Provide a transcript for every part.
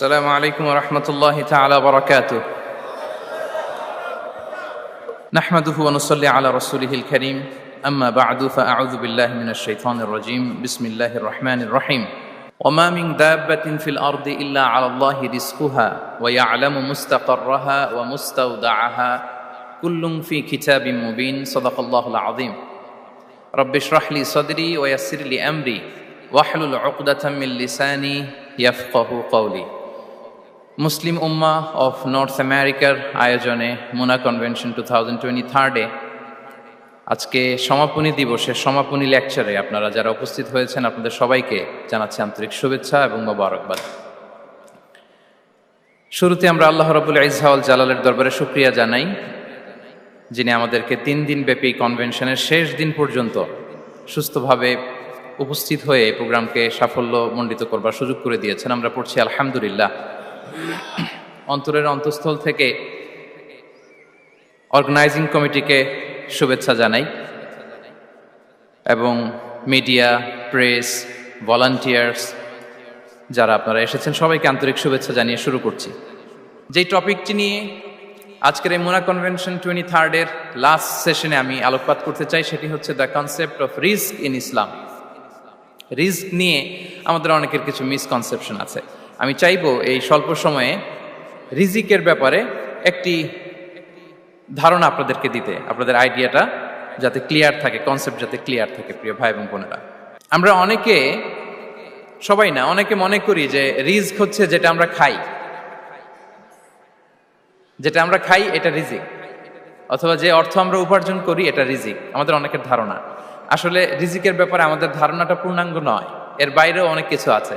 السلام عليكم ورحمة الله تعالى وبركاته. نحمده ونصلي على رسوله الكريم. أما بعد فأعوذ بالله من الشيطان الرجيم. بسم الله الرحمن الرحيم. وما من دابة في الأرض إلا على الله رزقها ويعلم مستقرها ومستودعها. كل في كتاب مبين. صدق الله العظيم. رب اشرح لي صدري ويسر لي أمري. واحلل عقدة من لساني يفقه قولي. Muslim Umma of north আমেরিকার আয়োজনে MUNA convention two thousand twenty থার্ডে আজকে সমাপনী দিবসের সমাপনী লেকচারে আপনারা যারা উপস্থিত হয়েছেন, আপনাদের সবাইকে জানাচ্ছি আন্তরিক শুভেচ্ছা এবং মোবারকবাদ। শুরুতে আমরা আল্লাহ রবুল ইজহাউল জালালের দরবারে শুক্রিয়া জানাই, যিনি আমাদেরকে তিন দিন ব্যাপী কনভেনশনের শেষ দিন পর্যন্ত সুস্থভাবে উপস্থিত হয়ে প্রোগ্রামকে সাফল্য মণ্ডিত করবার সুযোগ করে দিয়েছেন। আমরা পড়ছি আলহামদুলিল্লাহ। অন্তরের অন্তঃস্থল থেকে অর্গানাইজিং কমিটিকে শুভেচ্ছা জানাই এবং মিডিয়া প্রেস ভলান্টিয়ার্স যারা আপনারা এসেছেন, সবাইকে আন্তরিক শুভেচ্ছা জানিয়ে শুরু করছি। যেই টপিকটি নিয়ে আজকের এই মোনা কনভেনশন টোয়েন্টি থার্ডের লাস্ট সেশনে আমি আলোকপাত করতে চাই, সেটি হচ্ছে the concept of risk in Islam risk নিয়ে আমাদের অনেকের কিছু মিসকনসেপশন আছে। আমি চাইব এই স্বল্প সময়ে রিজিকের ব্যাপারে একটি ধারণা আপনাদেরকে দিতে, আপনাদের আইডিয়াটা যাতে ক্লিয়ার থাকে কনসেপ্ট যাতে ক্লিয়ার থাকে, প্রিয় ভাই এবং বোনেরা। আমরা অনেকে, সবাই না, অনেকে মনে করি যে রিস্ক হচ্ছে যেটা আমরা খাই। যেটা আমরা খাই, এটা রিজিক। অথবা যে অর্থ আমরা উপার্জন করি, এটা রিজিক। আমাদের অনেকের ধারণা। আসলে রিজিকের ব্যাপারে আমাদের ধারণাটা পূর্ণাঙ্গ নয়। এর বাইরেও অনেক কিছু আছে।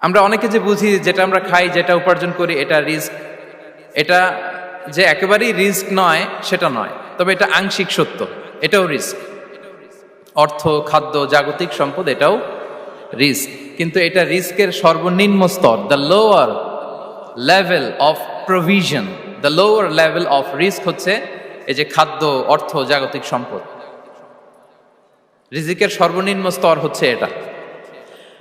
আমরা অনেকে যে বুঝি যেটা আমরা খাই, যেটা উপার্জন করি, এটা রিস্ক। এটা যে একেবারেই রিস্ক নয়, সেটা নয়। তবে এটা আংশিক সত্য, এটাও রিস্ক। অর্থ, খাদ্য, জাগতিক সম্পদ, এটাও রিস্ক। কিন্তু এটা রিস্কের সর্বনিম্ন স্তর the lower level of provision the lower level of risk হচ্ছে এই যে খাদ্য, অর্থ, জাগতিক সম্পদ। রিজিকের সর্বনিম্ন স্তর হচ্ছে এটা।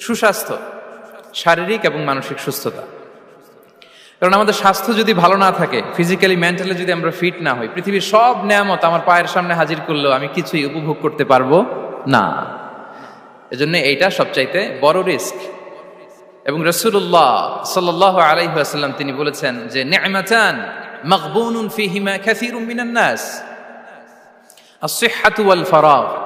সুস্বাস্থ্য, শারীরিক এবং মানসিক সুস্থতা। কারণ আমাদের স্বাস্থ্য যদি ভালো না থাকে ফিজিক্যালি মেন্টালি যদি আমরা ফিট না হই, পৃথিবীর সব নিয়ামত আমার পায়ের সামনে হাজির করলেও আমি কিছুই উপভোগ করতে পারব না। এজন্য এইটা সবচাইতে বড় রিস্ক। এবং রসুল্লাহ সাল্লাহ আলাইহাল্লাম তিনি বলেছেন যে নেমাচান ফিহিমা খ্যাসিরুম মিনান নাস। ওয়াল ফারাগ।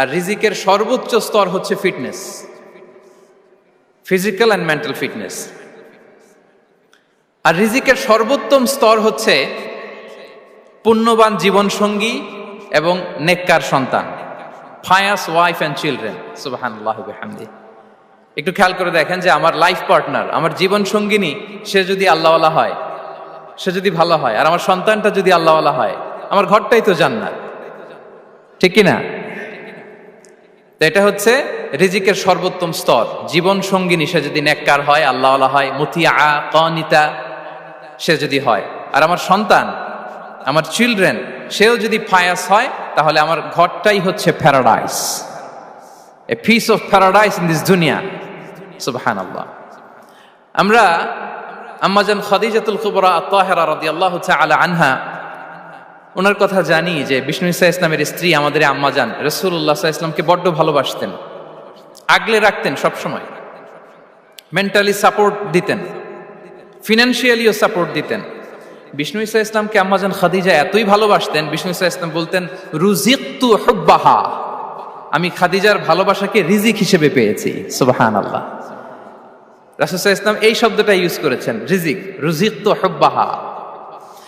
আর রিজিকের সর্বোচ্চ স্তর হচ্ছে fitness. Physical and mental fitness আর রিজিকের সর্বোত্তম স্তর হচ্ছে পুণ্যবান জীবন সঙ্গী এবং নেককার সন্তান। ফায়াস ওয়াইফ অ্যান্ড চিলড্রেন সুবাহানি একটু খেয়াল করে দেখেন যে আমার লাইফ পার্টনার আমার জীবন সঙ্গিনী সে যদি আল্লাহওয়ালা হয়, সে যদি ভালো হয়, আর আমার সন্তানটা যদি আল্লাহওয়ালা হয়, আমার ঘরটাই তো জান্নাত। ঠিক কিনা তো এটা হচ্ছে রিজিকের সর্বোত্তম স্তর। জীবন সঙ্গিনী, সে যদি নেককার হয় আল্লাহ হয় মুতিয়া কনিতা, সে যদি হয়। আর আমার সন্তান, আমার চিলড্রেন, সেও যদি ফায়াস হয়, তাহলে আমার ঘরটাই হচ্ছে paradise a piece of paradise in this দুনিয়া সুবহান আল্লাহ আমরা আম্মাজান খাদিজাতুল কুবরা আত্মাহেরা রাদিয়াল্লাহু তাআলা আনহা ওনার কথা জানি যে বিষ্ণু ইসা ইসলামের স্ত্রী আমাদের আম্মা আম্মাজান রসুল্লাহ ইসলামকে বড্ড ভালোবাসতেন। আগলে রাখতেন সবসময়। মেন্টালি সাপোর্ট দিতেন। ফিনান্সিয়ালিও সাপোর্ট দিতেন। বিষ্ণু ইসা ইসলামকে আম্মাজান খাদিজা এতই ভালোবাসতেন, বিষ্ণু ইসা ইসলাম বলতেন রুজিকতু হুব্বাহা। আমি খাদিজার ভালোবাসাকে রিজিক হিসেবে পেয়েছি। সুবাহান আল্লাহ রাসুসাহ ইসলাম এই শব্দটা ইউজ করেছেন, রিজিক। রুজিক তো হব্বাহা।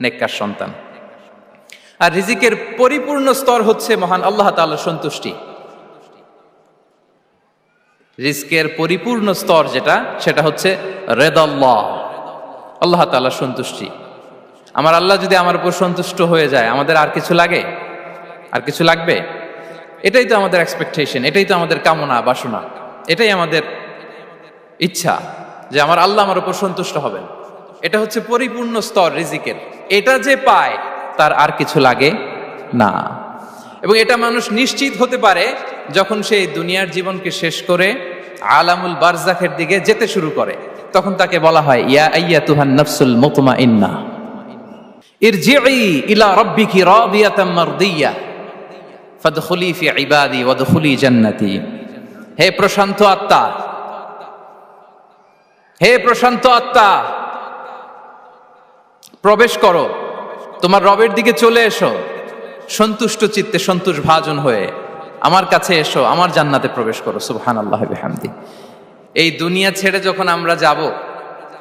নেককার সন্তান। আর রিজিকের পরিপূর্ণ স্তর হচ্ছে মহান আল্লাহ তাআলার সন্তুষ্টি। রিস্কের পরিপূর্ণ স্তর যেটা, সেটা হচ্ছে রেদাল্লাহ, আল্লাহ তাআলার সন্তুষ্টি। আমার আল্লাহ যদি আমার উপর সন্তুষ্ট হয়ে যায়, আমাদের আর কিছু লাগে? আর কিছু লাগবে? এটাই তো আমাদের এক্সপেকটেশন এটাই তো আমাদের কামনা, বাসনা। এটাই আমাদের ইচ্ছা যে আমার আল্লাহ আমার উপর সন্তুষ্ট হবেন। এটা হচ্ছে পরিপূর্ণ স্তর রিজিকের। এটা যে পায়, তার আর কিছু লাগে না। এবং এটা মানুষ নিশ্চিত হতে পারে যখন সে দুনিয়ার জীবনকে শেষ করে আলামুল বারজাখের দিকে যেতে শুরু করে। তখন তাকে বলা হয়, ইয়া আইয়া তুহান নফসুল মুতমা ইন্না ইরজিই ইলা রাব্বিকি রাদিয়াতাম মারদিয়া। ফাদখুলি ফি ইবাদি ওয়াদখুলি জান্নাতি। হে প্রশান্ত আত্মা। হে প্রশান্ত আত্মা। প্রবেশ করো। তোমার রবের দিকে চলে এসো। সন্তুষ্ট চিত্তে সন্তোষ ভাজন হয়ে আমার কাছে এসো, আমার জান্নাতে প্রবেশ করো। সুবহান আল্লাহ এই দুনিয়া ছেড়ে যখন আমরা যাব,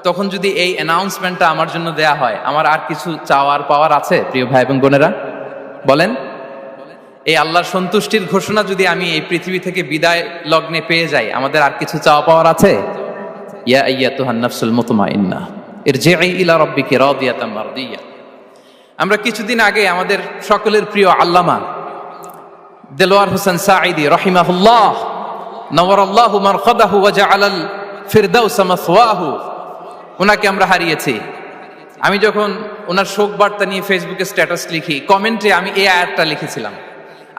তখন যদি এই অ্যানাউন্সমেন্টটা আমার জন্য দেয়া হয়, আমার আর কিছু চাওয়ার পাওয়ার আছে, প্রিয় ভাই এবং বোনেরা? বলেন। এই আল্লাহর সন্তুষ্টির ঘোষণা যদি আমি এই পৃথিবী থেকে বিদায় লগ্নে পেয়ে যাই, আমাদের আর কিছু চাওয়া পাওয়ার আছে? ইয়া আইয়াতুহান নাফসুল ইরজিই ইলা আমরা কিছুদিন আগে আমাদের সকলের প্রিয় আল্লামা দেলোয়ার হোসেন সাঈদি রহিমাহুল্লাহ নওয়ারাল্লাহু মারখাদাহু ওয়া জাআলাল ফিরদাউস মাসওয়াহু ওনাকে আমরা হারিয়েছি। আমি যখন ওনার শোক বার্তা নিয়ে ফেসবুকে স্ট্যাটাস লিখি, কমেন্টে আমি এই আয়াতটা লিখেছিলাম।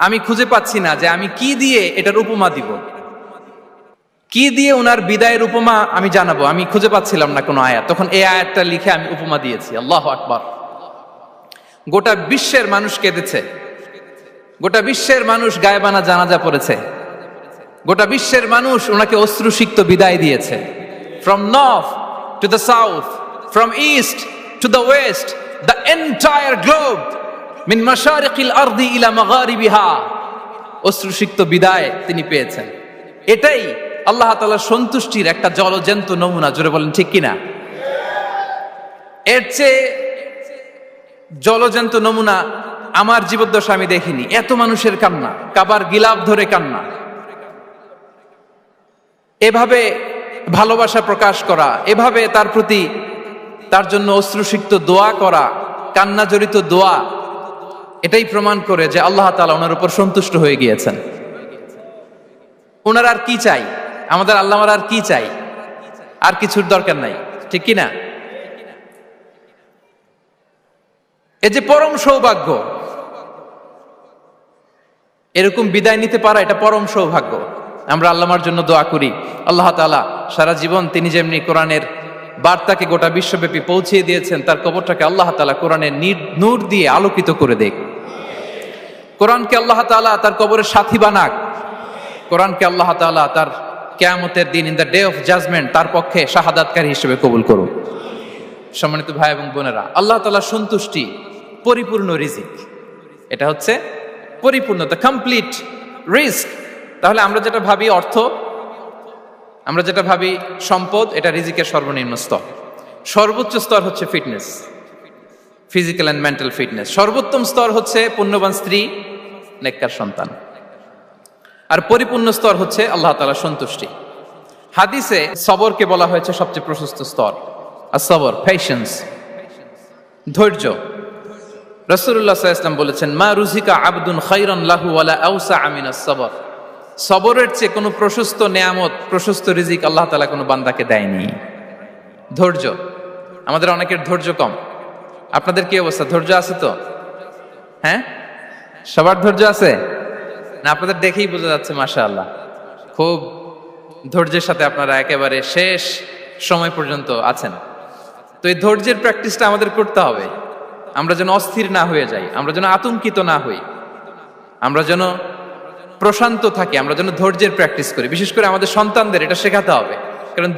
আমি খুঁজে পাচ্ছি না যে আমি কি দিয়ে এটার উপমা দিব। কি দিয়ে ওনার বিদায়ের উপমা আমি জানাব? আমি খুঁজে পাচ্ছিলাম না কোনো আয়াত। তখন এই আয়াতটা লিখে আমি উপমা দিয়েছি। আল্লাহ আকবার। গোটা বিশ্বের মানুষ কেঁদেছে। গোটা বিশ্বের মানুষ গায়েবানা জানাজা পড়েছে। গোটা বিশ্বের মানুষ ওনাকে অশ্রুসিক্ত বিদায় দিয়েছে। From north to the south from east to the west the entire globe মিন মাশারিকিল আরদি ইলা মাগারিবিহা অশ্রুসিক্ত বিদায় তিনি পেয়েছেন। এটাই আল্লাহ তালা সন্তুষ্টির একটা জলজন্ত নমুনা, জোরে বলেন, ঠিক কিনা? এর চেয়ে জলজন্ত নমুনা আমার জীবদ্দশা আমি দেখিনি। এত মানুষের কান্না, কাবার গিলাপ ধরে কান্না। এভাবে ভালোবাসা প্রকাশ করা, এভাবে তার প্রতি তার জন্য অশ্রুসিক্ত দোয়া করা কান্না জড়িত দোয়া, এটাই প্রমাণ করে যে আল্লাহ তালা ওনার উপর সন্তুষ্ট হয়ে গিয়েছেন। ওনার আর কি চাই? আমাদের আল্লাহ আর কি চাই? আর কিছুর দরকার নাই। ঠিক কি না এ যে পরম সৌভাগ্য, এরকম বিদায় নিতে পারা এটা পরম সৌভাগ্য। আমরা আল্লামার জন্য দোয়া করি। আল্লাহ তালা সারা জীবন তিনি যেমনি কোরআনের বার্তাকে গোটা বিশ্বব্যাপী পৌঁছিয়ে দিয়েছেন, তার কবরটাকে আল্লাহ তালা কোরআনের নূর দিয়ে আলোকিত করে দেখ। কোরআনকে আল্লাহ তালা তার কবরের সাথী বানাক। কোরআনকে আল্লাহ তালা তার কেয়ামতের দিন in the day of judgement তার পক্ষে শাহাদাতকারী হিসেবে কবুল করুন। সম্মানিত ভাই এবং বোনেরা, আল্লাহ তালা সন্তুষ্টি পরিপূর্ণ রিজিক। এটা হচ্ছে পরিপূর্ণ দ্য কমপ্লিট রিস্ক তাহলে আমরা যেটা ভাবি অর্থ, আমরা যেটা ভাবি সম্পদ, এটা রিজিকের সর্বনিম্ন স্তর। সর্বোচ্চ স্তর হচ্ছে fitness physical and mental fitness সর্বোত্তম স্তর হচ্ছে পুণ্যবান স্ত্রী, নেককার সন্তান। আর পরিপূর্ণ স্তর হচ্ছে আল্লাহ তালা সন্তুষ্টি। হাদিসে সবরকে বলা হয়েছে সবচেয়ে প্রশস্ত স্তর। আর সবর ফ্যাশনস ধৈর্য। রসুল্লাহ ইসলাম বলেছেন, মা রুজিকা আবদুন খৈরন লাহু ওয়ালা আউসা আমিনা সবর। সবরের চেয়ে কোনো প্রশস্ত নেয়ামত, প্রশস্ত রিজিক আল্লাহ তালা কোনো বান্দাকে দেয়নি। ধৈর্য। আমাদের অনেকের ধৈর্য কম। আপনাদের কি অবস্থা? ধৈর্য আছে তো? হ্যাঁ? সবার ধৈর্য আছে? না, আপনাদের দেখেই বোঝা যাচ্ছে মাশা আল্লাহ খুব ধৈর্যের সাথে আপনারা একেবারে শেষ সময় পর্যন্ত আছেন। তো এই ধৈর্যের প্র্যাকটিসটা আমাদের করতে হবে। আমরা যেন অস্থির না হয়ে যাই, আমরা যেন আতঙ্কিত না হই। আমরা যেন প্রশান্ত থাকি, আমরা যেন ধৈর্যের প্র্যাকটিস করি। বিশেষ করে আমাদের সন্তানদের, এটা শেখাতে হবে। কারণ